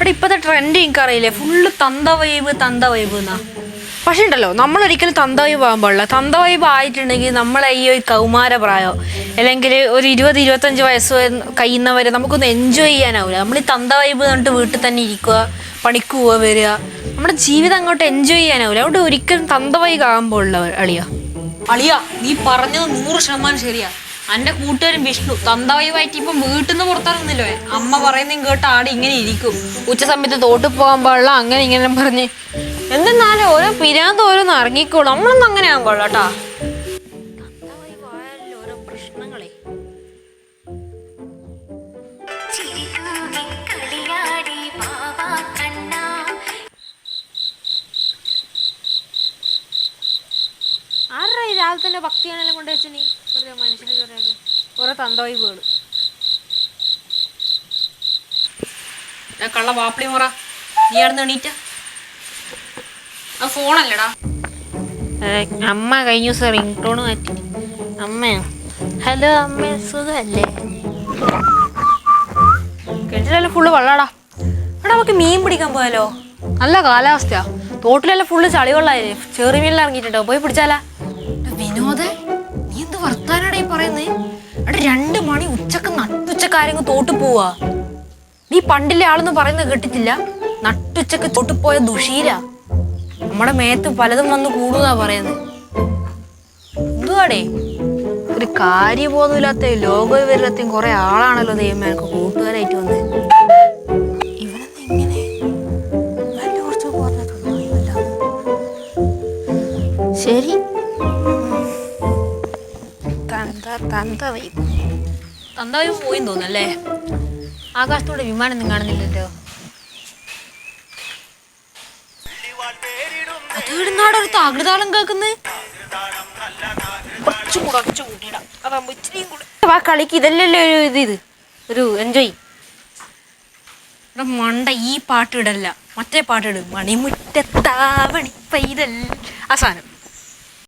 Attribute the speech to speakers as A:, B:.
A: ഇവിടെ ഇപ്പോഴത്തെ ട്രെൻഡ് എനിക്ക് അറിയില്ലേ ഫുള്ള് തന്ത വൈബ് തന്ത വൈബ് എന്നാ. പക്ഷെ ഉണ്ടല്ലോ നമ്മൾ ഒരിക്കലും തന്ത വൈബ് ആകാൻ പാടില്ല. തന്ത വൈബ് ആയിട്ടുണ്ടെങ്കിൽ നമ്മളെ ഈ ഒരു കൗമാര പ്രായോ അല്ലെങ്കിൽ ഒരു ഇരുപത് ഇരുപത്തഞ്ച് വയസ്സ് കഴിയുന്നവരെ നമുക്കൊന്ന് എൻജോയ് ചെയ്യാനാവില്ല നമ്മൾ ഈ തന്ത വൈബ് കണ്ടിട്ട് വീട്ടിൽ തന്നെ ഇരിക്കുക പണിക്ക് പോവുക വരിക. നമ്മുടെ ജീവിതം അങ്ങോട്ട് എൻജോയ് ചെയ്യാനാവില്ല അതുകൊണ്ട് ഒരിക്കലും തന്ത വൈബ് ആകാൻ പാടില്ല അളിയ. അളിയ നീ പറഞ്ഞത് നൂറ് ശതമാനം ശരിയാ. എന്റെ കൂട്ടുകാരൻ വിഷ്ണു തന്തവയുമായിട്ട് ഇപ്പം വീട്ടിൽ നിന്ന് പുറത്തിറങ്ങുന്നില്ലേ? അമ്മ പറയുന്നതും കേട്ട് ആടെ ഇങ്ങനെ ഇരിക്കും. ഉച്ച സമയത്ത് തോട്ടിൽ പോകാൻ പാടില്ല അങ്ങനെ ഇങ്ങനെ പറഞ്ഞ്. എന്തെന്നാലും ഓരോ പിരാന്ത് ഓരോന്ന് ഇറങ്ങിക്കോളും നമ്മളൊന്നും അങ്ങനെ രാവിലെ തന്നെ ഭക്തിയാണെല്ലാം കൊണ്ട് വെച്ച് നീ വെറുതെ മനുഷ്യനെ തന്തോയി ഓരോ ഞാൻ കള്ള വാപ്പിളി മുറ നീ ആടുന്ന് എണീറ്റ? ആ ഫോണല്ലടാ. അമ്മ കഴിഞ്ഞ ദിവസം റിംഗ് ടോൺ മാറ്റി. അമ്മ ഹലോ അമ്മ സുഖല്ലേ? കിണറ്റിലെല്ലാം ഫുള്ള് വെള്ളാടാ. എടാ നമുക്ക് മീൻ പിടിക്കാൻ പോയാലോ? നല്ല കാലാവസ്ഥയാ. തോട്ടിലെല്ലാം ഫുള്ള് ചളിവെള്ളായില്ലേ? ചെറുമീനിൽ ഇറങ്ങിയിട്ടുണ്ടോ? പോയി പിടിച്ചാലാ. വിനോദ് നീ എന്ത് വർത്താനാടാ രണ്ട് മണി ഉച്ചയ്ക്ക് നട്ടുച്ചക്കാരെങ്കിലും തോട്ടു പോവാ. നീ പണ്ടിലെ ആളൊന്നും പറയുന്നത് കേട്ടിട്ടില്ല? നട്ടുച്ചക്ക് തൊട്ടുപോയ പോയ ദുഷീല നമ്മുടെ മേത്ത് പലതും വന്ന് കൂടുന്നാ പറയുന്നത് എന്തുവാടേ? ഒരു കാര്യബോധമില്ലാത്ത ലോകവിവരത്തെയും കുറെ ആളാണല്ലോ ദൈവമേ എനിക്ക് കൂട്ടുകാരായിട്ട് വന്നത് ശരി. തന്ത തന്ത വൈബ് തന്ത വൈബ് പോയി തോന്നല്ലേ ആകാശത്തോടെ വിമാനം ഒന്നും കാണുന്നില്ലല്ലോ. അതേടുന്നാടെ ഒരു തകൃതാളം കേൾക്കുന്നത് കുറച്ചും കൂടെ കുറച്ച് കൂട്ടിയിടാം. അതാകുമ്പോ ഇച്ചിരിയും കൂടെ ആ കളിക്ക്. ഇതല്ലല്ലോ ഒരു ഇത് ഇത്. ഒരു എൻജോയ് മണ്ട ഈ പാട്ടിടല്ല മറ്റേ പാട്ടിടും മണിമുറ്റത്താവണി പൈതൽ ആ സാധനം.